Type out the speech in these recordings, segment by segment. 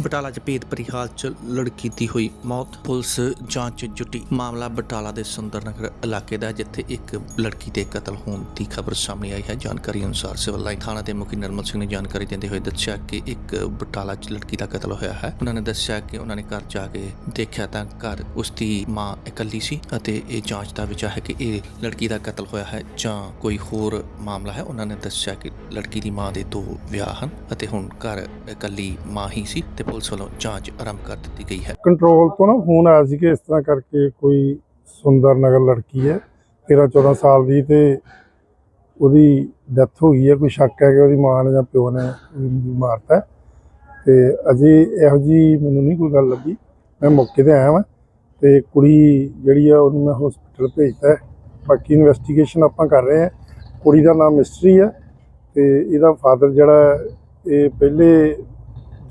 ਬਟਾਲਾ 'ਚ ਭੇਦ ਭਰੀ ਹਾਲਤ 'ਚ ਲੜਕੀ ਦੀ ਹੋਈ ਮੌਤ। ਪੁਲਿਸ ਜਾਂਚ ਜੁਟੀ। ਮਾਮਲਾ ਬਟਾਲਾ ਦੇ ਸੁੰਦਰਨਗਰ ਇਲਾਕੇ ਦਾ ਹੈ, ਜਿੱਥੇ ਇੱਕ ਲੜਕੀ ਦੇ ਕਤਲ ਹੋਣ ਦੀ ਖਬਰ ਸਾਹਮਣੇ ਆਈ ਹੈ। ਜਾਣਕਾਰੀ ਅਨੁਸਾਰ ਸਿਵਲ ਲਾਈਨ ਥਾਣਾ ਦੇ ਮੁਖੀ ਨਰਮਲ ਸਿੰਘ ਨੇ ਜਾਣਕਾਰੀ ਦਿੰਦੇ ਹੋਏ ਦੱਸਿਆ ਕਿ ਇੱਕ ਬਟਾਲਾ 'ਚ ਲੜਕੀ ਦਾ ਕਤਲ ਹੋਇਆ ਹੈ। ਉਹਨਾਂ ਨੇ ਦੱਸਿਆ ਕਿ ਉਹਨਾਂ ਨੇ ਘਰ ਜਾ ਕੇ ਦੇਖਿਆ ਤਾਂ ਘਰ ਉਸ ਦੀ ਮਾਂ ਇਕੱਲੀ ਸੀ ਅਤੇ ਇਹ ਜਾਂਚ ਦਾ ਵਿਚਾ ਹੈ ਕਿ ਇਹ ਲੜਕੀ ਦਾ ਕਤਲ ਹੋਇਆ ਹੈ ਜਾਂ ਕੋਈ ਹੋਰ ਮਾਮਲਾ ਹੈ। ਉਹਨਾਂ ਨੇ ਦੱਸਿਆ ਕਿ ਲੜਕੀ ਦੀ ਮਾਂ ਦੇ ਦੋ ਵਿਆਹ ਹਨ ਅਤੇ ਹੁਣ ਘਰ ਇਕੱਲੀ ਮਾਂ ਹੀ ਸੀ ਤੇ ਪੁਲਿਸ ਵੱਲੋਂ ਜਾਂਚ ਆਰੰਭ ਕਰ ਦਿੱਤੀ ਗਈ ਹੈ। ਕੰਟਰੋਲ ਤੋਂ ਨਾ ਫੋਨ ਆਇਆ ਸੀ ਕਿ ਇਸ ਤਰ੍ਹਾਂ ਕਰਕੇ ਕੋਈ ਸੁੰਦਰ ਨਗਰ ਲੜਕੀ ਹੈ 13 14 ਸਾਲ ਦੀ ਤੇ ਉਹਦੀ ਡੈਥ ਹੋ ਗਈ ਹੈ, ਕੋਈ ਸ਼ੱਕ ਹੈ ਕਿ ਉਹਦੀ ਮਾਂ ਨੇ ਜਾਂ ਪਿਓ ਨੇ ਮਾਰਤਾ ਹੈ। ਤੇ ਅਜੇ ਇਹੋ ਜੀ ਮੈਨੂੰ ਨਹੀਂ ਕੋਈ ਗੱਲ ਲੱਗੀ। ਮੈਂ ਮੌਕੇ ਤੇ ਆਇਆ ਵਾਂ ਤੇ ਕੁੜੀ ਜਿਹੜੀ ਆ ਉਹਨੂੰ ਮੈਂ ਹਸਪੀਟਲ ਭੇਜਤਾ ਬਾਕੀ ਇਨਵੈਸਟੀਗੇਸ਼ਨ ਆਪਾਂ ਕਰ ਰਹੇ ਹਾਂ। ਕੁੜੀ ਦਾ ਨਾਮ ਮਿਸਟਰੀ ਹੈ ਤੇ ਇਹਦਾ ਫਾਦਰ ਜਿਹੜਾ ਇਹ ਪਹਿਲੇ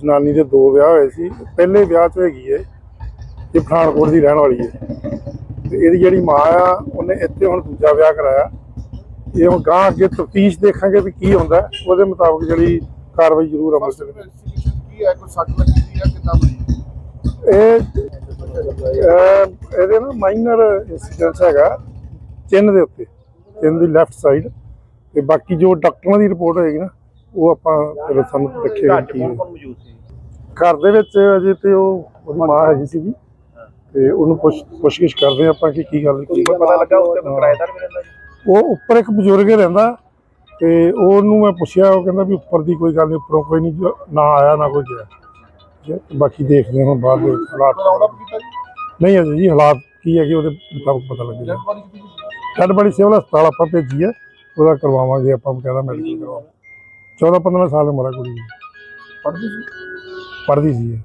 ਜਨਾਨੀ ਦੇ ਦੋ ਵਿਆਹ ਹੋਏ ਸੀ। ਪਹਿਲੇ ਵਿਆਹ 'ਚ ਹੈਗੀ ਹੈ ਇਹ ਪਠਾਨਕੋਟ ਦੀ ਰਹਿਣ ਵਾਲੀ ਹੈ ਤੇ ਇਹਦੀ ਜਿਹੜੀ ਮਾਂ ਆ ਉਹਨੇ ਇੱਥੇ ਹੁਣ ਦੂਜਾ ਵਿਆਹ ਕਰਾਇਆ। ਇਹ ਹੁਣ ਗਾਂ ਅੱਗੇ ਤਫਤੀਸ਼ ਦੇਖਾਂਗੇ ਵੀ ਕੀ ਹੁੰਦਾ। ਉਹਦੇ ਮੁਤਾਬਕ ਜਿਹੜੀ ਕਾਰਵਾਈ ਜ਼ਰੂਰ ਅਮਲ ਚ। ਕੀ ਹੈ? ਕੋਈ ਸੱਟ ਲੱਗੀ ਹੈ? ਕਿੱਦਾਂ ਬਣੀ ਇਹ ਇਹਦੇ ਨਾ ਮਾਈਨਰ ਇਨਸੀਡੈਂਟਸ ਹੈਗਾ ਚਿੰਨ ਦੇ ਉੱਤੇ ਚਿੰਨ ਦੀ ਲੈਫਟ ਸਾਈਡ ਤੇ ਬਾਕੀ ਜੋ ਡਾਕਟਰਾਂ ਦੀ ਰਿਪੋਰਟ ਹੋਏਗੀ ਨਾ ਉਹ ਆਪਾਂ ਸਾਨੂੰ ਕੀ ਹੈ। ਮੌਜੂਦ ਸੀ? ਘਰ ਦੇ ਵਿੱਚ ਅਜੇ ਤੇ ਉਹ ਉਹਦੀ ਮਾਂ ਹੈਗੀ ਸੀਗੀ। ਤੇ ਉਹਨੂੰ ਪੁੱਛ ਪੁੱਛਗਿੱਛ ਕਰਦੇ ਆਪਾਂ ਕਿ ਕੀ ਗੱਲ ਕੀ ਕੋਈ ਪਤਾ ਲੱਗਾ ਉੱਤੇ ਕੋਈ ਕਿਰਾਏਦਾਰ ਵੀ ਰਹਿੰਦਾ ਜੀ ਉਹ ਉੱਪਰ ਇੱਕ ਬਜ਼ੁਰਗ ਰਹਿੰਦਾ ਤੇ ਉਹਨੂੰ ਮੈਂ ਪੁੱਛਿਆ ਉਹ ਕਹਿੰਦਾ ਵੀ ਉੱਪਰ ਦੀ ਕੋਈ ਗੱਲ ਨਹੀਂ ਉੱਪਰੋਂ ਕੋਈ ਨਹੀਂ ਨਾ ਆਇਆ ਨਾ ਕੋਈ ਗਿਆ। ਠੀਕ ਹੈ, ਤੇ ਬਾਕੀ ਦੇਖਦੇ ਹਾਂ ਹੁਣ ਬਾਅਦ ਦੇ ਹਾਲਾਤ ਨਹੀਂ ਅਜੇ ਜੀ ਹਾਲਾਤ ਕੀ ਹੈਗੇ ਉਹਦੇ ਮੁਤਾਬਕ ਪਤਾ ਲੱਗੇਗਾ। ਡੈਡ ਬੜੀ ਸਿਵਲ ਹਸਪਤਾਲ ਆਪਾਂ ਭੇਜੀ ਹੈ ਉਹਦਾ ਕਰਵਾਵਾਂਗੇ ਆਪਾਂ ਕਹਿੰਦਾ ਮੈਡੀਕਲ ਕਰਵਾ 14 15 ਸਾਲ ਉਮਰ ਕੁੜੀ ਦੀ ਪੜਦੀ ਸੀ ਪੜ੍ਹਦੀ ਸੀ ਇਹ।